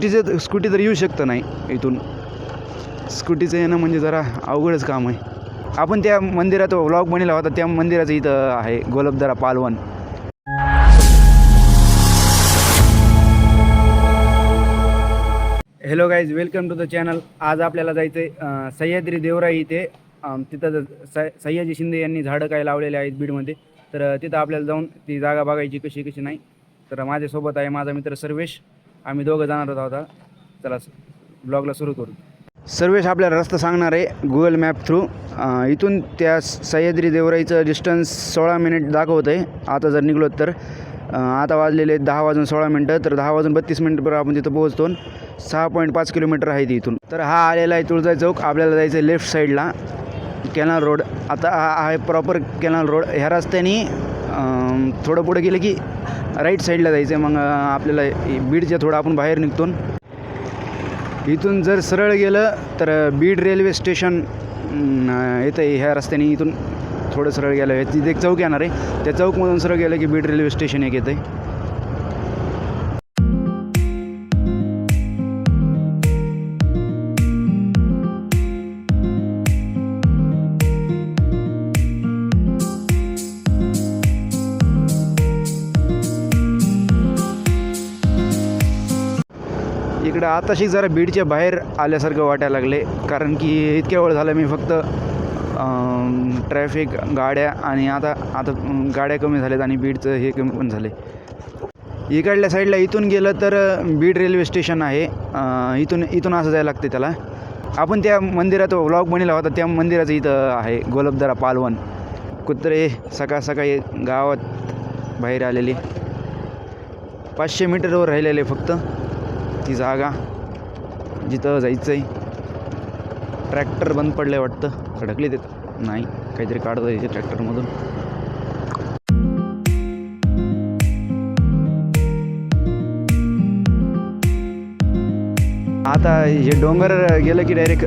स्कूटीचं scooty तर येऊ शकतं नाही इथून. स्कूटीचं येणं म्हणजे जरा अवघडच काम आहे. आपण त्या मंदिरात व्लॉग बनला होता त्या मंदिराचं इथं आहे गोलबदरा Palwan hello guys welcome to the channel आज आपल्याला जायचं आहे सह्याद्री देवराई इथे. तिथं स सह्याजी शिंदे यांनी झाडं काय लावलेले आहेत बीडमध्ये. तर तिथं आपल्याला जाऊन ती जागा बघायची कशी कशी नाही. तर माझ्यासोबत आहे माझा मित्र सर्वेश. आम्ही दोघं जाणार आहोत आता. चला ब्लॉगला सुरू करू. सर्वेश आपल्याला रस्ता सांगणार आहे गुगल मॅप थ्रू इथून त्या सह्याद्री देवराईचं डिस्टन्स सोळा मिनिट दाखवत आहे आता जर निघलो तर आता वाजलेले दहा वाजून सोळा मिनटं तर दहा वाजून बत्तीस मिनिटपर्यंत आपण तिथं पोहोचतो. सहा पॉईंट पाच किलोमीटर आहे इथून. तर हा आलेला आहे तुळजा चौक आपल्याला जायचं आहे लेफ्ट साईडला कॅनल रोड आता हा आहे प्रॉपर कॅनल रोड ह्या रस्त्याने थोडं पुढे गेलं की राईट साईडला जायचं आहे. मग आपल्याला बीडच्या थोडं आपण बाहेर निघतो इथून जर सरळ गेलं तर बीड रेल्वे स्टेशन येतं आहे ह्या रस्त्याने. इथून थोडं सरळ गेलं तिथे एक चौक येणार आहे. त्या चौकमधून सरळ गेलं की बीड रेल्वे स्टेशन एक येतं आहे इकडं आताशी जरा बीडच्या बाहेर आल्यासारखं वाटायला लागले. कारण की इतक्या वेळ झालं मी फक्त ट्रॅफिक गाड्या आणि आता आता गाड्या कमी झाल्यात आणि बीडचं हे कमी पण झाले. इकडल्या साईडला इथून गेलं तर बीड रेल्वे स्टेशन आहे. इथून इथून असं जायला लागते त्याला. आपण त्या मंदिरात व्लॉग बनवला होता त्या मंदिराचं इथं आहे गोलबदरा पालवण कुत्रे सकाळ सकाळी गावात बाहेर आलेली. पाचशे मीटरवर राहिलेले फक्त. ती जागा जिथं जायचं आहे ट्रॅक्टर बंद पडले वाटतं. खडकले ते नाही काहीतरी काढत आहे ट्रॅक्टरमधून आता हे डोंगर गेलं की डायरेक्ट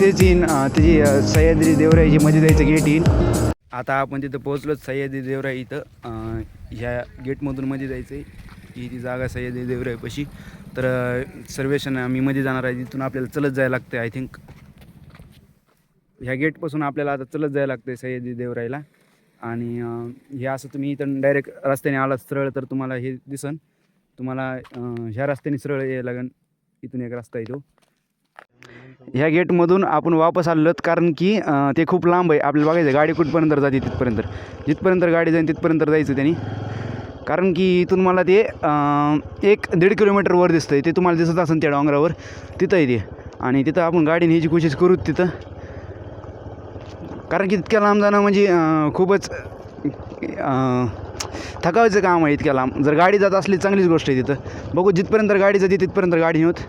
तेच येईन त्याची सह्याद्री देवराईची मध्ये जायचं गेट येईन. आता आपण तिथं पोहोचलोच सह्याद्री देवराई इथं. ह्या गेटमधून मध्ये जायचं आहे ही ती जागा सह्याद्री देवराईपाशी. तर सर्वेशन आम्ही मध्ये जाणार आहे तिथून आपल्याला चलत जायला लागतं आय थिंक ह्या गेटपासून आपल्याला आता चलत जायला लागतं आहे सह्याद्री देवराईला आणि हे असं तुम्ही इथं डायरेक्ट रस्त्याने आलात सरळ तर तुम्हाला हे दिसन. तुम्हाला ह्या रस्त्याने सरळ यायला लागेल इथून एक रस्ता येतो ह्या गेटमधून आपण वापस आलोत कारण की ते खूप लांब आहे. आपल्याला बघायचं आहे गाडी कुठपर्यंत जाते तिथपर्यंत. जिथपर्यंत गाडी जाईल तिथपर्यंत जायचं त्यांनी. कारण की इथून मला ते एक दीड किलोमीटर वर दिसतं आहे ते तुम्हाला दिसत असेल त्या डोंगरावर. तिथं आहे ते. आणि तिथं आपण गाडी न्यायची कोशिश करू तिथं. कारण की इतक्या लांब जाणं म्हणजे खूपच थकावायचं काम आहे इतक्या लांब. जर गाडी जात असली चांगलीच गोष्ट आहे तिथं. बघू जिथपर्यंत गाडी जाते तिथपर्यंत गाडी नेऊत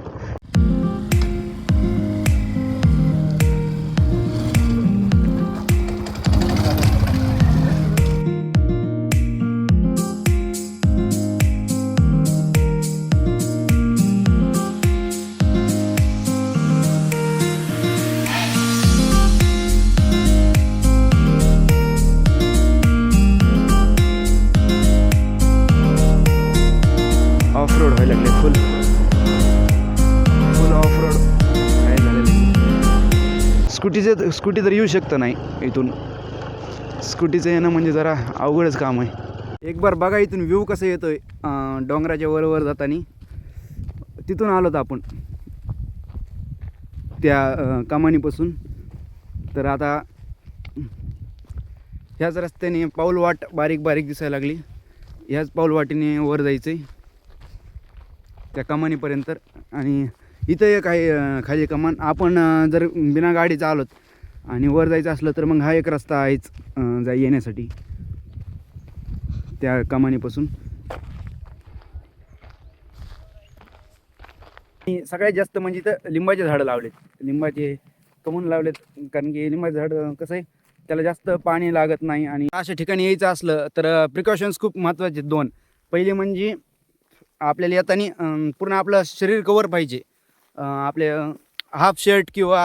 ऑफ रोड व्हायला लागले फुल फुल ऑफ रोड काय झालेलं स्कूटीचं स्कूटी तर येऊ शकतं नाही इथून. स्कूटीचं येणं म्हणजे जरा अवघडच काम आहे. एक बार बघा इथून व्ह्यू कसं येतो आहे डोंगराच्या वरवर जाताना. तिथून आलो होतो आपण. त्या कमानीपासून. तर आता ह्याच रस्त्याने पाऊलवाट बारीक बारीक दिसायला लागली. ह्याच पाऊलवाटीने वर जायचं आहे त्या कमानीपर्यंत आणि इथं एक आहे खाली कमान. आपण जर बिना गाडीचा आलोत आणि वर जायचं असलं तर मग हा एक रस्ता आहेच जा जाई येण्यासाठी. त्या कमानीपासून. सगळ्यात जास्त म्हणजे इथं लिंबाचे झाडं लावलेत. लिंबाचे कमून लावलेत कारण की लिंबाचं झाड कसं आहे त्याला जास्त पाणी लागत नाही. आणि अशा ठिकाणी यायचं असलं तर प्रिकॉशन्स खूप महत्त्वाचे आहेत दोन. पहिली म्हणजे आपल्याला येताना पूर्ण आपलं शरीर कवर पाहिजे. आपले हाफ शर्ट किंवा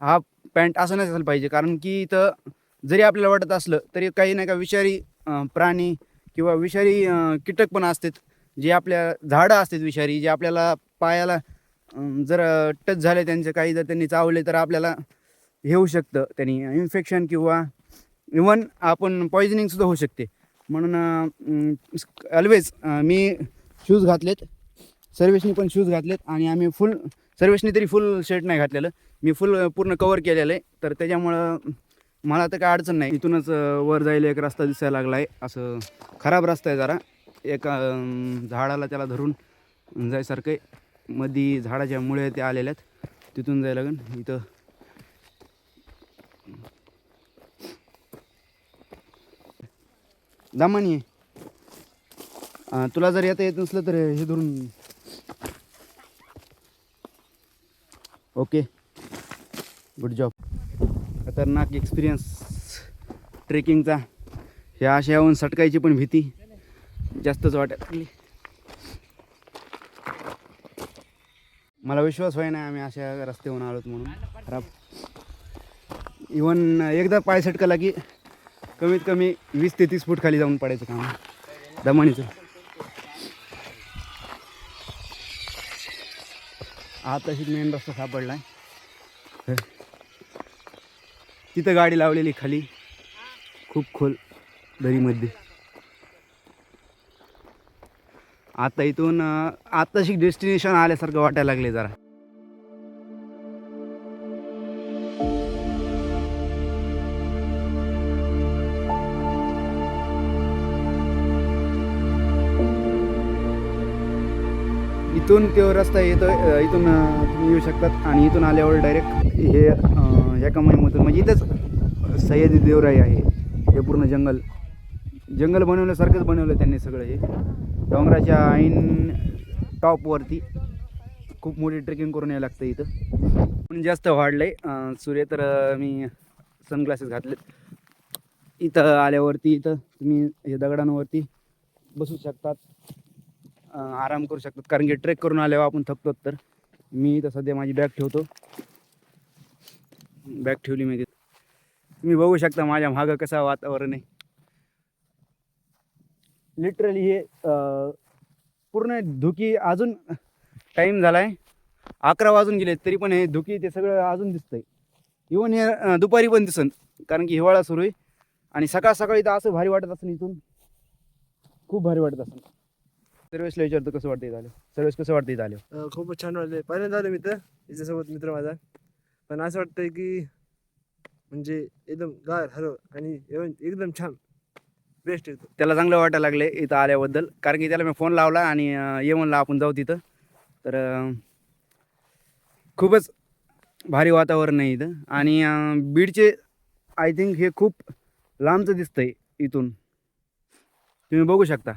हाफ पॅन्ट असं नसायला पाहिजे. कारण की इथं जरी आपल्याला वाटत असलं तरी काही नाही का विषारी प्राणी किंवा विषारी कीटक पण असतात. जे आपल्या झाडं असतात विषारी जे आपल्याला पायाला जर टच झाले त्यांचे काही जर त्यांनी चावले तर आपल्याला हे होऊ शकतं. त्यांनी इन्फेक्शन किंवा इवन आपण पॉयझनिंगसुद्धा होऊ शकते. म्हणून ऑलवेज मी शूज घातलेत. सर्वेशनी पण शूज घातलेत आणि आम्ही फुल सर्वेशनी तरी फुल शर्ट नाही घातलेलं. मी फुल पूर्ण कवर केलेलं आहे. तर त्याच्यामुळं मला तर काय अडचण नाही. इथूनच वर जायला एक रस्ता दिसायला लागला आहे असं खराब रस्ता आहे जरा. एका झाडाला त्याला धरून जायसारखं आहे. मधी झाडाच्या मुळे ते आलेल्या आहेत. तिथून जायला लागेल. इथं दामानी तुला जर येता येत नसलं तर हे धरून. ओके. गुड जॉब खतरनाक एक्सपिरियन्स ट्रेकिंगचा ह्या अशा येऊन सटकायची पण भीती. जास्तच वाटत मला विश्वास व्हाय ना आम्ही अशा रस्त्यावरून आलोत म्हणून. खराब. इवन एकदा पाय सटकला की कमीत कमी वीस ते तीस फूट खाली जाऊन पडायचं काम. दमानीचं. आता मेन रस्ता सापडला आहे तिथं गाडी लावलेली खाली. खूप खोल दरीमध्ये. आता इथून आताशी डेस्टिनेशन आल्यासारखं वाटायला लागले जरा. इथून तो रस्ता येतो इथून तुम्ही येऊ शकतात आणि इथून आल्यावर डायरेक्ट हे ह्या कमाईमधून म्हणजे इथंच सह्याद्री देवराई आहे. हे पूर्ण जंगल. जंगल बनवल्यासारखंच बनवलं त्यांनी सगळं हे. डोंगराच्या ऐन टॉपवरती खूप मोठी ट्रेकिंग करून यायला लागतं इथं. पण जास्त वाढलं आहे सूर्य तर मी सनग्लासेस घातलेत. इथं आल्यावरती इथं तुम्ही हे दगडांवरती बसू शकतात. आराम करू शकतात. कारण की ट्रेक करून आल्यावर आपण थकतो तर. मी इथं सध्या माझी बॅग ठेवतो. बॅग ठेवली मी तिथं. तुम्ही बघू शकता माझ्या मागं कसं वातावरण आहे. लिटरली हे पूर्ण धुकी अजून टाईम झाला आहे अकरा वाजून गेले तरी पण हे धुकी ते सगळं अजून दिसतंय. इवन हे दुपारी पण दिसन. कारण की हिवाळा सुरू आहे. आणि सकाळ सकाळी तर असं भारी वाटत असेल इथून. खूप भारी वाटत असेल सर्वेसला विचारतो कसं वाटतं इथं आलं. सर्वेस कसं वाटतं इथं आलं? अं, खूपच छान वाटले पहिल्यांदा आलो मित्र याच्यासोबत मित्र माझा. पण असं वाटतंय की म्हणजे एकदम गार हरव आणि एकदम छान. बेस्ट एकदम त्याला चांगलं वाटायला लागले इथं आल्याबद्दल. कारण की त्याला मी फोन लावला आणि अं, ये म्हणलं आपण जाऊ तिथं. तर अं, खूपच भारी वातावरण आहे इथं. आणि अं, बीडचे आय थिंक हे खूप लांबचं दिसतंय इथून. तुम्ही बघू शकता.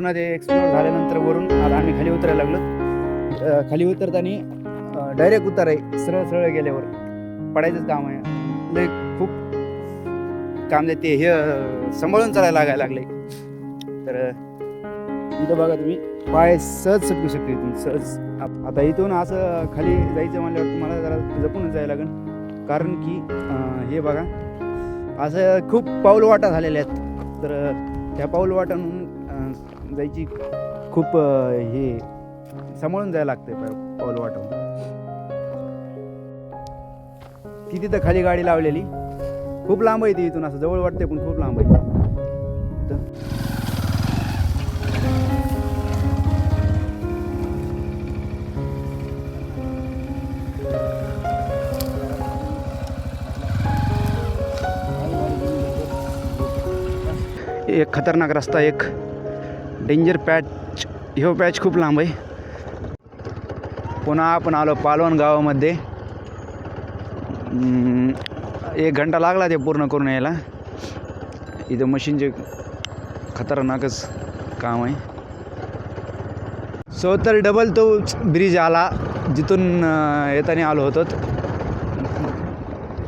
पूर्ण ते एक्सप्लोर झाल्यानंतर वरून आता आम्ही खाली उतरायला लागलो. खाली उतरताना डायरेक्ट उतार आहे सरळ सरळ गेल्यावर पडायचंच काम आहे. लय खूप काम आहे ते हे सांभाळून चालायला लागायला लागले तर इथं बघा तुम्ही पाय सहज सटकू शकते इथून सहज. आता इथून असं खाली जायचं म्हणल्यावर तुम्हाला जरा जपूनच जायला लागेल. कारण की हे बघा असं खूप पाऊल वाटा झालेल्या आहेत. तर त्या पाऊल वाटांहून जायची खूप हे सांभाळून जायला लागते पाऊल वाटून ती तिथं खाली गाडी लावलेली. खूप लांब आहे ती इथून असं जवळ वाटते पण खूप लांब आहे. एक खतरनाक रस्ता एक डेंजर पॅच ह्यो पॅच खूप लांब आहे. पुन्हा आपण आलो पालवण गावामध्ये. एक घंटा लागला ते पूर्ण करून यायला. इथं मशीनचे खतरनाकच काम आहे. सो तर डबल तो ब्रिज आला. जिथून येताना आलो होतो.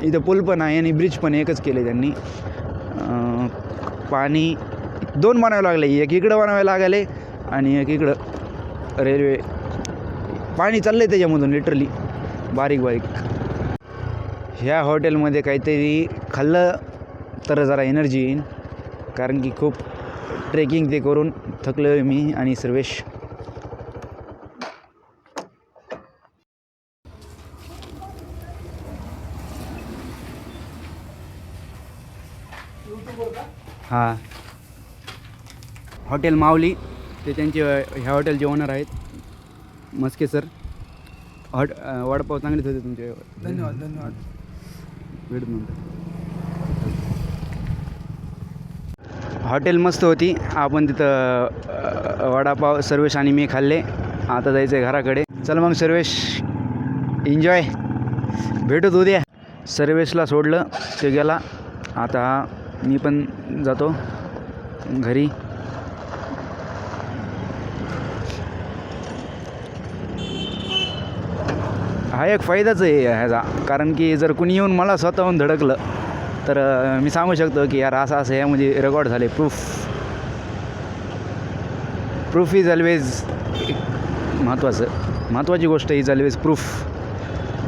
इथं पूल पण आहे आणि ब्रिज पण एकच केले त्यांनी. पाणी दोन बनावे लागले. एक इकडं बनावे लागले आणि एक इकडं रेल्वे. पाणी चाललं आहे त्याच्यामधून लिटरली बारीक बारीक. ह्या हॉटेलमध्ये काहीतरी खाल्लं तर जरा एनर्जी येईन. कारण की खूप ट्रेकिंग ते करून थकलो आहे मी आणि सर्वेश. हां. हॉटेल माऊली ते त्यांचे ह्या हॉटेलचे ओनर आहेत. मस्के सर. हॉट वडापाव चांगलेच होते तुमचे. धन्यवाद धन्यवाद. वेळ नंतर हॉटेल मस्त होती. आपण तिथं वडापाव सर्वेश आणि मी खाल्ले. आता जायचं आहे घराकडे. चल मग सर्वेश. एन्जॉय भेटत उद्या. सर्वेशला सोडलं ते गेला. आता मी पण जातो. घरी. हा एक फायदाच आहे ह्याचा. कारण की जर कुणी येऊन मला स्वतःहून धडकलं तर मी सांगू शकतो की यार असं असं यामध्ये म्हणजे रेकॉर्ड झाले. प्रूफ प्रूफ इज ऑलवेज महत्त्वाचं महत्त्वाची गोष्ट इज ऑलवेज प्रूफ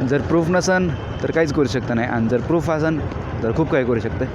जर प्रूफ नसन तर काहीच करू शकतं नाही. आणि जर प्रूफ असन तर खूप काही करू शकतं.